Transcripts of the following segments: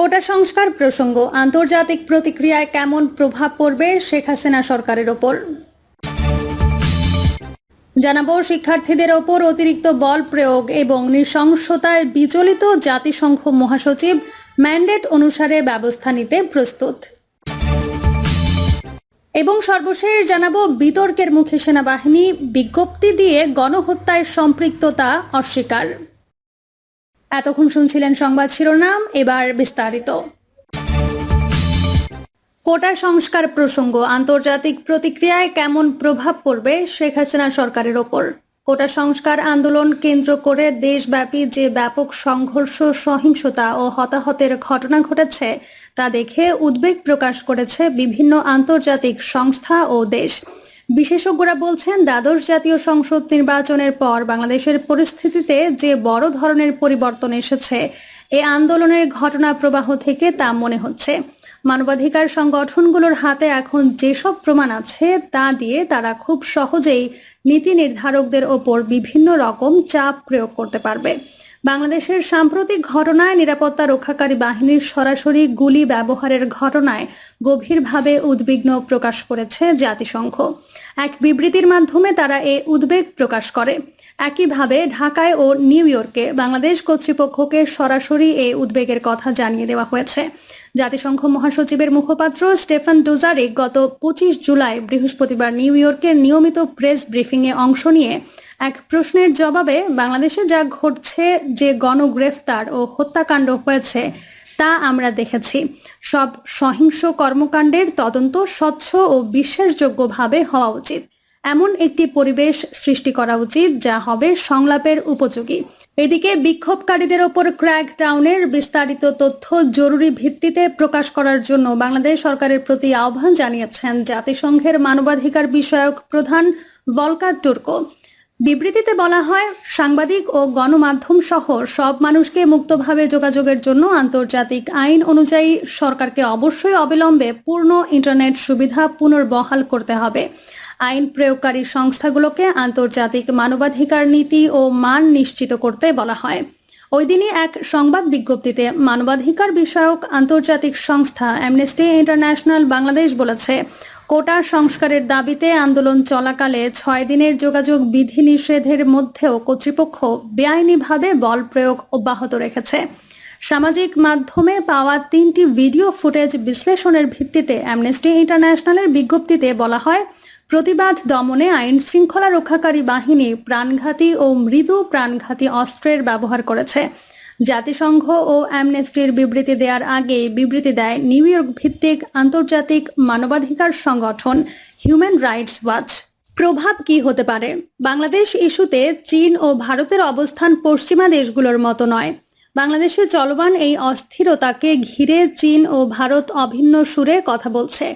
কোটা সংস্কার প্রসঙ্গ, আন্তর্জাতিক প্রতিক্রিয়ায় কেমন প্রভাব পড়বে শেখ হাসিনা সরকারের ওপর? জানাব, শিক্ষার্থীদের ওপর অতিরিক্ত বল প্রয়োগ এবং নৃশংসতায় বিচলিত জাতিসংঘ মহাসচিব ম্যান্ডেট অনুসারে ব্যবস্থা নিতে প্রস্তুত। এবং সর্বশেষ জানাব, বিতর্কের মুখে সেনাবাহিনী বিজ্ঞপ্তি দিয়ে গণহত্যায় সম্পৃক্ততা অস্বীকার। এতক্ষণ শুনছিলেন সংবাদ শিরোনাম, এবার বিস্তারিত। কোটা সংস্কার প্রসঙ্গ, আন্তর্জাতিক প্রতিক্রিয়ায় কেমন প্রভাব পড়বে শেখ হাসিনা সরকারের ওপর? কোটা সংস্কার আন্দোলন কেন্দ্র করে দেশব্যাপী যে ব্যাপক সংঘর্ষ, সহিংসতা ও হতাহতের ঘটনা ঘটেছে, তা দেখে উদ্বেগ প্রকাশ করেছে বিভিন্ন আন্তর্জাতিক সংস্থা ও দেশ। বিশেষজ্ঞরা বলছেন, দ্বাদশ জাতীয় সংসদ নির্বাচনের পর বাংলাদেশের পরিস্থিতিতে যে বড় ধরনের পরিবর্তন এসেছে, এ আন্দোলনের ঘটনা প্রবাহ থেকে তা মনে হচ্ছে। মানবাধিকার সংগঠনগুলোর হাতে এখন যেসব প্রমাণ আছে, তা দিয়ে তারা খুব সহজেই নীতি নির্ধারকদের ওপর বিভিন্ন রকম চাপ প্রয়োগ করতে পারবে। বাংলাদেশের সাম্প্রতিক ঘটনায় নিরাপত্তা রক্ষাকারী বাহিনীর সরাসরি গুলি ব্যবহারের ঘটনায় গভীরভাবে উদ্বিগ্ন প্রকাশ করেছে জাতিসংঘ। এক বিবৃতির মাধ্যমে তারা এ উদ্বেগ প্রকাশ করে। একইভাবে ঢাকায় ও নিউ ইয়র্কে বাংলাদেশ কর্তৃপক্ষকে সরাসরি এ উদ্বেগের কথা জানিয়ে দেওয়া হয়েছে। জাতিসংঘ মহাসচিবের মুখপাত্র স্টেফান ডুজারিক গত পঁচিশ জুলাই বৃহস্পতিবার নিউ ইয়র্কের নিয়মিত প্রেস ব্রিফিংয়ে অংশ নিয়ে এক প্রশ্নের জবাবে বাংলাদেশে যা ঘটছে, যে গণগ্রেফতার ও হত্যাকাণ্ড হয়েছে তা আমরা দেখেছি। সব সহিংস কর্মকাণ্ডের তদন্ত স্বচ্ছ ও বিশ্বাসযোগ্যভাবে হওয়া উচিত। এমন একটি পরিবেশ সৃষ্টি করা উচিত যা হবে সংলাপের উপযোগী। এদিকে বিক্ষোভকারীদের ওপর ক্র্যাকডাউনের বিস্তারিত তথ্য জরুরি ভিত্তিতে প্রকাশ করার জন্য বাংলাদেশ সরকারের প্রতি আহ্বান জানিয়েছেন জাতিসংঘের মানবাধিকার বিষয়ক প্রধান ভলকার টুর্কো বিবৃতিতে বলা হয়, সাংবাদিক ও গণমাধ্যম সহ সব মানুষকে মুক্তভাবে যোগাযোগের জন্য আন্তর্জাতিক আইন অনুযায়ী সরকারকে অবশ্যই অবিলম্বে পূর্ণ ইন্টারনেট সুবিধা পুনর্বহাল করতে হবে। আইন প্রয়োগকারী সংস্থাগুলোকে আন্তর্জাতিক মানবাধিকার নীতি ও মান নিশ্চিত করতে বলা হয়। ওই দিনই এক সংবাদ বিজ্ঞপ্তিতে মানবাধিকার বিষয়ক আন্তর্জাতিক সংস্থা অ্যামনেস্টি ইন্টারন্যাশনাল বাংলাদেশ বলেছে, কোটা সংস্কারের দাবিতে আন্দোলন চলাকালে ছয় দিনের যোগাযোগ বিধিনিষেধের মধ্যেও কর্তৃপক্ষ বেআইনিভাবে বল প্রয়োগ অব্যাহত রেখেছে। সামাজিক মাধ্যমে পাওয়া তিনটি ভিডিও ফুটেজ বিশ্লেষণের ভিত্তিতে অ্যামনেস্টি ইন্টারন্যাশনালের বিজ্ঞপ্তিতে বলা হয় প্রতিবাদ দমনে আইন শৃঙ্খলা রক্ষাকারী বাহিনী প্রাণঘাতী ও মৃদু প্রাণঘাতী অস্ত্রের ব্যবহার করেছে। জাতিসংঘ ও অ্যামনেস্টির বিবৃতি দেওয়ার আগে বিবৃতি দেয় নিউ ইয়র্ক ভিত্তিক আন্তর্জাতিক মানবাধিকার সংগঠন হিউম্যান রাইটস ওয়াচ। প্রভাব কি হতে পারে? বাংলাদেশ ইস্যুতে চীন ও ভারতের অবস্থান পশ্চিমা দেশগুলোর মতো নয়। বাংলাদেশে চলমান এই অস্থিরতাকে ঘিরে চীন ও ভারত অভিন্ন সুরে কথা বলছে।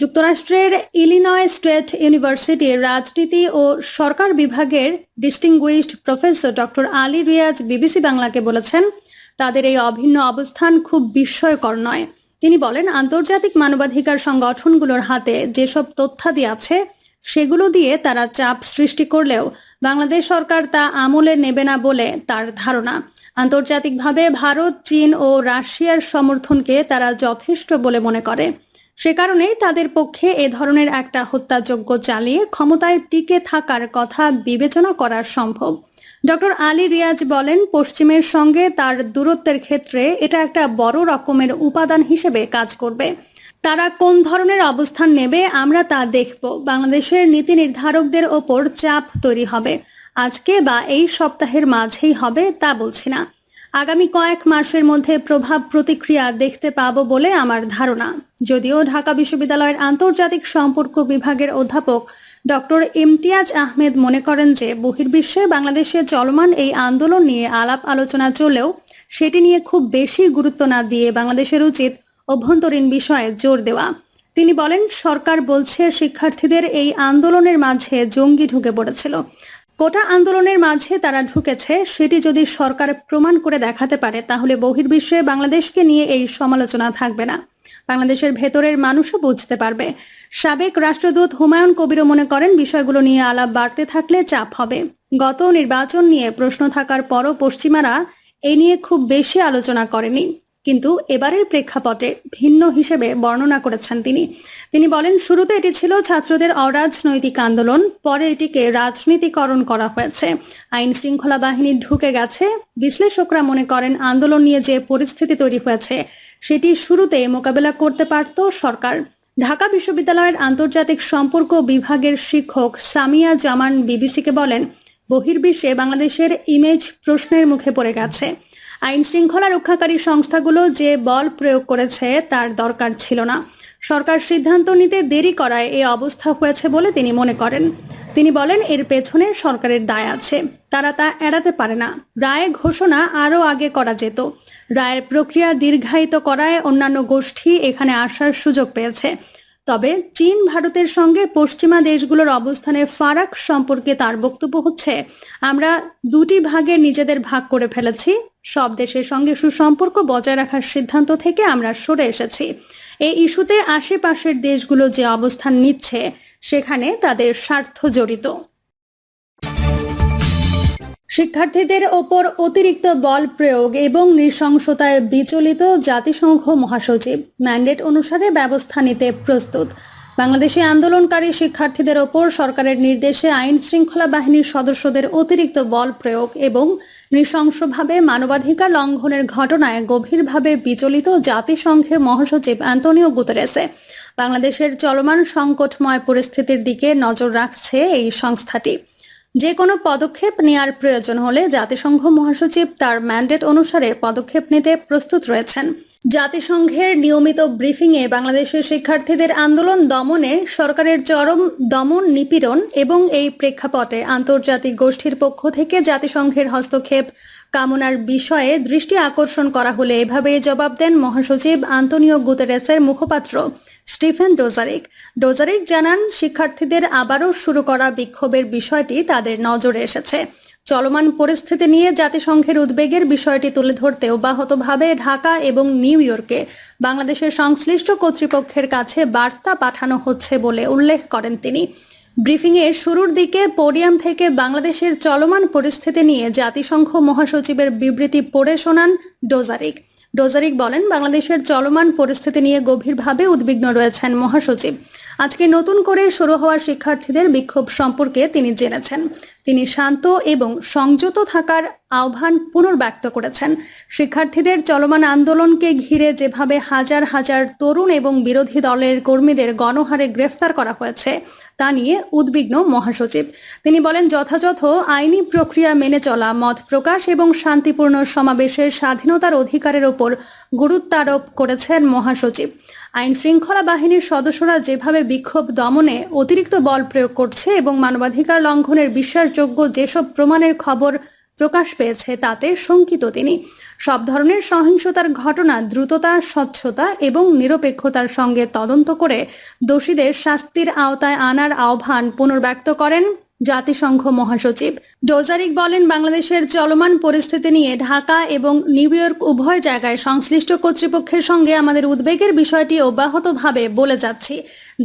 যুক্তরাষ্ট্রের ইলিনয় স্টেট ইউনিভার্সিটির রাজনীতি ও সরকার বিভাগের distinguished professor doctor Ali Riaz BBC বাংলাকে বলেছেন, তাদের এই অভিন্ন অবস্থান খুব বিস্ময়কর নয়। তিনি বলেন, আন্তর্জাতিক মানবাধিকার সংগঠনগুলোর হাতে যেসব তথ্যাদি আছে, সেগুলো দিয়ে তারা চাপ সৃষ্টি করলেও বাংলাদেশ সরকার তা আমলে নেবে না বলে তার ধারণা। আন্তর্জাতিকভাবে ভারত, চীন ও রাশিয়ার সমর্থনকে তারা যথেষ্ট বলে মনে করে। সে কারণেই তাদের পক্ষে এ ধরনের একটা হত্যাযজ্ঞ চালিয়ে ক্ষমতায় টিকে থাকার কথা বিবেচনা করা সম্ভব। ডক্টর আলী রিয়াজ বলেন, পশ্চিমের সঙ্গে তার দূরত্বের ক্ষেত্রে এটা একটা বড় রকমের উপাদান হিসেবে কাজ করবে। তারা কোন ধরনের অবস্থান নেবে আমরা তা দেখব। বাংলাদেশের নীতি নির্ধারকদের ওপর চাপ তৈরি হবে। আজকে বা এই সপ্তাহের মাঝেই হবে তা বলছি না। আগামী কয়েক মাসের মধ্যে প্রভাব প্রতিক্রিয়া দেখতে পাবো বলে আমার ধারণা। যদিও ঢাকা বিশ্ববিদ্যালয়ের আন্তর্জাতিক সম্পর্ক বিভাগের অধ্যাপক ডক্টর ইমতিয়াজ আহমেদ মনে করেন যে বহির্বিশ্বে বাংলাদেশে চলমান এই আন্দোলন নিয়ে আলাপ আলোচনা চলেও সেটি নিয়ে খুব বেশি গুরুত্ব না দিয়ে বাংলাদেশের উচিত অভ্যন্তরীণ বিষয়ে জোর দেওয়া। তিনি বলেন, সরকার বলছে, শিক্ষার্থীদের এই আন্দোলনের মাঝে জঙ্গি ঢুকে পড়েছিল। কোটা আন্দোলনের মাঝে তারা ঢুকেছে, সেটি যদি সরকার প্রমাণ করে দেখাতে পারে, তাহলে বহির্বিশ্বে বাংলাদেশকে নিয়ে এই সমালোচনা থাকবে না। বাংলাদেশের ভেতরের মানুষও বুঝতে পারবে। সাবেক রাষ্ট্রদূত হুমায়ুন কবিরও মনে করেন, বিষয়গুলো নিয়ে আলাপ বাড়তে থাকলে চাপ হবে। গত নির্বাচন নিয়ে প্রশ্ন থাকার পরও পশ্চিমারা এ নিয়ে খুব বেশি আলোচনা করেনি। কিন্তু এবারের প্রেক্ষাপটে ভিন্ন হিসেবে বর্ণনা করেছেন তিনি। তিনি বলেন, শুরুতে এটি ছিল ছাত্রদের অরাজনৈতিক আন্দোলন, পরে এটিকে রাজনীতিকরণ করা হয়েছে। আইন শৃঙ্খলা বাহিনী ঢুকে গেছে। বিশ্লেষকরা মনে করেন, আন্দোলন নিয়ে যে পরিস্থিতি তৈরি হয়েছে, সেটি শুরুতে মোকাবেলা করতে পারত সরকার। ঢাকা বিশ্ববিদ্যালয়ের আন্তর্জাতিক সম্পর্ক বিভাগের শিক্ষক সামিয়া জামান বিবিসিকে বলেন, বহির্বিশ্বে বাংলাদেশের ইমেজ প্রশ্নের মুখে পড়ে গেছে। আইন শৃঙ্খলা রক্ষাকারী সংস্থাগুলো যে বল প্রয়োগ করেছে তার দরকার ছিল না। সরকার সিদ্ধান্ত নিতে দেরি করায় এ অবস্থা হয়েছে বলে তিনি মনে করেন। তিনি বলেন, এর পেছনে সরকারের দায় আছে। তারা তা এড়াতে পারে না। রায় ঘোষণা আরও আগে করা যেত। রায়ের প্রক্রিয়া দীর্ঘায়িত করায় অন্যান্য গোষ্ঠী এখানে আসার সুযোগ পেয়েছে। তবে চীন, ভারতের সঙ্গে পশ্চিমা দেশগুলোর অবস্থানের ফারাক সম্পর্কে তার বক্তব্য হচ্ছে, আমরা দুটি ভাগে নিজেদের ভাগ করে ফেলেছি সব দেশের সঙ্গে সুসম্পর্ক বজায় রাখার সিদ্ধান্ত থেকে আমরা সরে এসেছি। এই ইস্যুতে আশেপাশের দেশগুলো যে অবস্থান নিচ্ছে, সেখানে তাদের স্বার্থ জড়িত। শিক্ষার্থীদের ওপর অতিরিক্ত বল প্রয়োগ এবং নৃশংসতায় বিচলিত জাতিসংঘ মহাসচিব ম্যান্ডেট অনুসারে ব্যবস্থা নিতে প্রস্তুত। বাংলাদেশে আন্দোলনকারী শিক্ষার্থীদের ওপর সরকারের নির্দেশে আইন শৃঙ্খলা বাহিনীর সদস্যদের অতিরিক্ত বল প্রয়োগ এবং নৃশংসভাবে মানবাধিকার লঙ্ঘনের ঘটনায় গভীরভাবে বিচলিত জাতিসংঘে মহাসচিব অ্যান্টনিও গুতেরেসে। বাংলাদেশের চলমান সংকটময় পরিস্থিতির দিকে নজর রাখছে এই সংস্থাটি। যে কোনো পদক্ষেপ নেওয়ার প্রয়োজন হলে জাতিসংঘ মহাসচিব তার ম্যান্ডেট অনুসারে পদক্ষেপ নিতে প্রস্তুত রয়েছেন। জাতিসংঘের নিয়মিত ব্রিফিংয়ে বাংলাদেশের শিক্ষার্থীদের আন্দোলন দমনে সরকারের চরম দমন নিপীড়ন এবং এই প্রেক্ষাপটে আন্তর্জাতিক গোষ্ঠীর পক্ষ থেকে জাতিসংঘের হস্তক্ষেপ কামনার বিষয়ে দৃষ্টি আকর্ষণ করা হলে এভাবে জবাব দেন মহাসচিব আন্তনিও গুতেরেসের মুখপাত্র। Stephen Dujarric. ডোজারিক জানান, শিক্ষার্থীদের আবারও শুরু করা বিক্ষোভের বিষয়টি তাদের নজরে এসেছে। চলমান পরিস্থিতি নিয়ে জাতিসংঘের উদ্বেগের বিষয়টি তুলে ধরতে অব্যাহতভাবে ঢাকা এবং নিউ ইয়র্কে বাংলাদেশের সংশ্লিষ্ট কর্তৃপক্ষের কাছে বার্তা পাঠানো হচ্ছে বলে উল্লেখ করেন তিনি। ব্রিফিংয়ের শুরুর দিকে পোডিয়াম থেকে বাংলাদেশের চলমান পরিস্থিতি নিয়ে জাতিসংঘ মহাসচিবের বিবৃতি পড়ে শোনান ডোজারিক। ডোজারিক বলেন, বাংলাদেশের চলমান পরিস্থিতি নিয়ে গভীরভাবে উদ্বিগ্ন রয়েছেন মহাসচিব। আজকে নতুন করে শুরু হওয়া শিক্ষার্থীদের বিক্ষোভ সম্পর্কে তিনি জেনেছেন। তিনি শান্ত এবং সংযত থাকার আহ্বান পুনর্ব্যক্ত করেছেন। শিক্ষার্থীদের চলমান আন্দোলনকে ঘিরে যেভাবে হাজার হাজার তরুণ এবং বিরোধী দলের কর্মীদের গণহারে গ্রেফতার করা হয়েছে, তা নিয়ে উদ্বিগ্ন মহাসচিব। তিনি বলেন, যথাযথ আইনি প্রক্রিয়া মেনে চলা, মত প্রকাশ এবং শান্তিপূর্ণ সমাবেশের স্বাধীনতার অধিকারের ওপর গুরুত্ব আরোপ করেছেন মহাসচিব। আইন শৃঙ্খলা বাহিনীর সদস্যরা যেভাবে বিক্ষোভ দমনে অতিরিক্ত বল প্রয়োগ করছে এবং মানবাধিকার লঙ্ঘনের বিশ্বাসযোগ্য যেসব প্রমাণের খবর প্রকাশ পেয়েছে, তাতে শঙ্কিত তিনি। সব ধরনের সহিংসতার ঘটনা দ্রুততা, স্বচ্ছতা এবং নিরপেক্ষতার সঙ্গে তদন্ত করে দোষীদের শাস্তির আওতায় আনার আহ্বান পুনর্ব্যক্ত করেন জাতিসংঘ মহাসচিব। ডোজারিক বলেন, বাংলাদেশের চলমান পরিস্থিতি নিয়ে ঢাকা এবং নিউ ইয়র্ক উভয় জায়গায় সংশ্লিষ্ট কর্তৃপক্ষের সঙ্গে আমাদের উদ্বেগের বিষয়টি অব্যাহতভাবে বলে যাচ্ছি।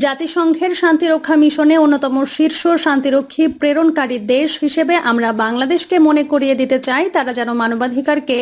জাতিসংঘের শান্তিরক্ষা মিশনে অন্যতম শীর্ষ শান্তিরক্ষী প্রেরণকারী দেশ হিসেবে আমরা বাংলাদেশকে মনে করিয়ে দিতে চাই, তারা যেন মানবাধিকারকে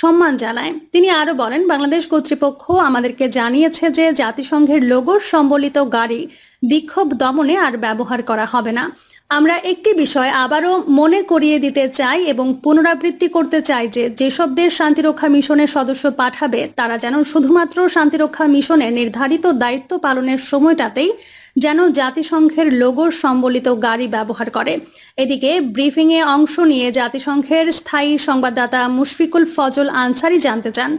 সম্মান জানায়। তিনি আরও বলেন, বাংলাদেশ কর্তৃপক্ষ আমাদেরকে জানিয়েছে যে জাতিসংঘের লোগো সম্বলিত গাড়ি বিক্ষোভ দমনে আর ব্যবহার করা হবে না। আমরা একটি বিষয় আবারও মনে করিয়ে দিতে চাই এবং পুনরাবৃত্তি করতে চাই যে যেসব দেশ শান্তিরক্ষা মিশনের সদস্য পাঠাবে, তারা যেন শুধুমাত্র শান্তিরক্ষা মিশনে নির্ধারিত দায়িত্ব পালনের সময়টাতেই যেন জাতিসংঘের লোগোর সম্বলিত গাড়ি ব্যবহার করে। এদিকে ব্রিফিংয়ে অংশ নিয়ে জাতিসংঘের স্থায়ী সংবাদদাতা মুশফিকুল ফজল আনসারি জানতে চান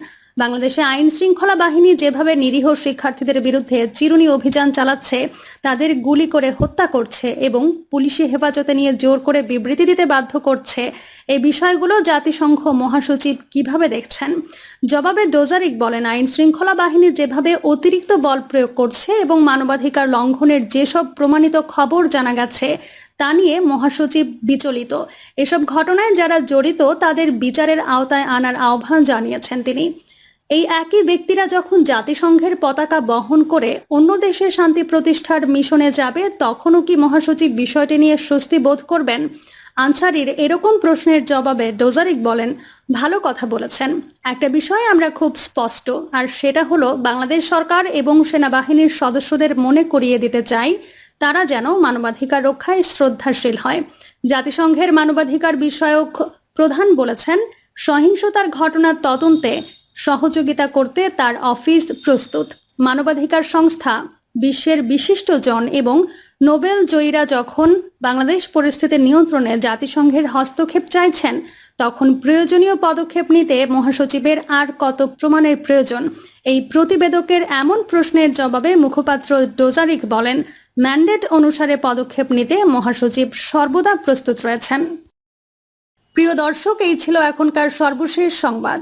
বাংলাদেশে আইন শৃঙ্খলা বাহিনী যেভাবে নিরীহ শিক্ষার্থীদের বিরুদ্ধে চিরুনি অভিযান চালাচ্ছে, তাদের গুলি করে হত্যা করছে এবং পুলিশি হেফাজতে নিয়ে জোর করে বিবৃতি দিতে বাধ্য করছে। এই বিষয়গুলো জাতিসংঘ মহাসচিব কীভাবে দেখছেন? জবাবে ডোজারিক বলেন, আইন শৃঙ্খলা বাহিনী যেভাবে অতিরিক্ত বল প্রয়োগ করছে এবং মানবাধিকার লঙ্ঘনের যেসব প্রমাণিত খবর জানা গেছে, তা নিয়ে মহাসচিব বিচলিত। এসব ঘটনায় যারা জড়িত, তাদের বিচারের আওতায় আনার আহ্বান জানিয়েছেন তিনি। এই একই ব্যক্তিরা যখন জাতিসংঘের পতাকা বহন করে অন্য দেশে শান্তি প্রতিষ্ঠার মিশনে যাবে, তখনও কি মহাসচিব বিষয়টি নিয়ে স্বস্তি বোধ করবেন? আনসারির এরকম প্রশ্নের জবাবে ডোজারিক বলেন, ভালো কথা বলেছেন। একটা বিষয় আমরা খুব স্পষ্ট, আর সেটা হলো বাংলাদেশ সরকার এবং সেনাবাহিনীর সদস্যদের মনে করিয়ে দিতে চাই তারা যেন মানবাধিকার রক্ষায় শ্রদ্ধাশীল হয়। জাতিসংঘের মানবাধিকার বিষয়ক প্রধান বলেছেন, সহিংসতার ঘটনার তদন্তে সহযোগিতা করতে তার অফিস প্রস্তুত। মানবাধিকার সংস্থা বিশ্বের বিশিষ্টজন এবং নোবেল জয়ীরা যখন বাংলাদেশ পরিস্থিতি নিয়ন্ত্রণে জাতিসংঘের হস্তক্ষেপ চাইছেন, তখন প্রয়োজনীয় পদক্ষেপ নিতে মহাসচিবের আর কত প্রমাণের প্রয়োজন? এই প্রতিবেদকের এমন প্রশ্নের জবাবে মুখপাত্র ডোজারিক বলেন, ম্যান্ডেট অনুসারে পদক্ষেপ নিতে মহাসচিব সর্বদা প্রস্তুত রয়েছেন। প্রিয় দর্শক, এই ছিল এখনকার সর্বশেষ সংবাদ।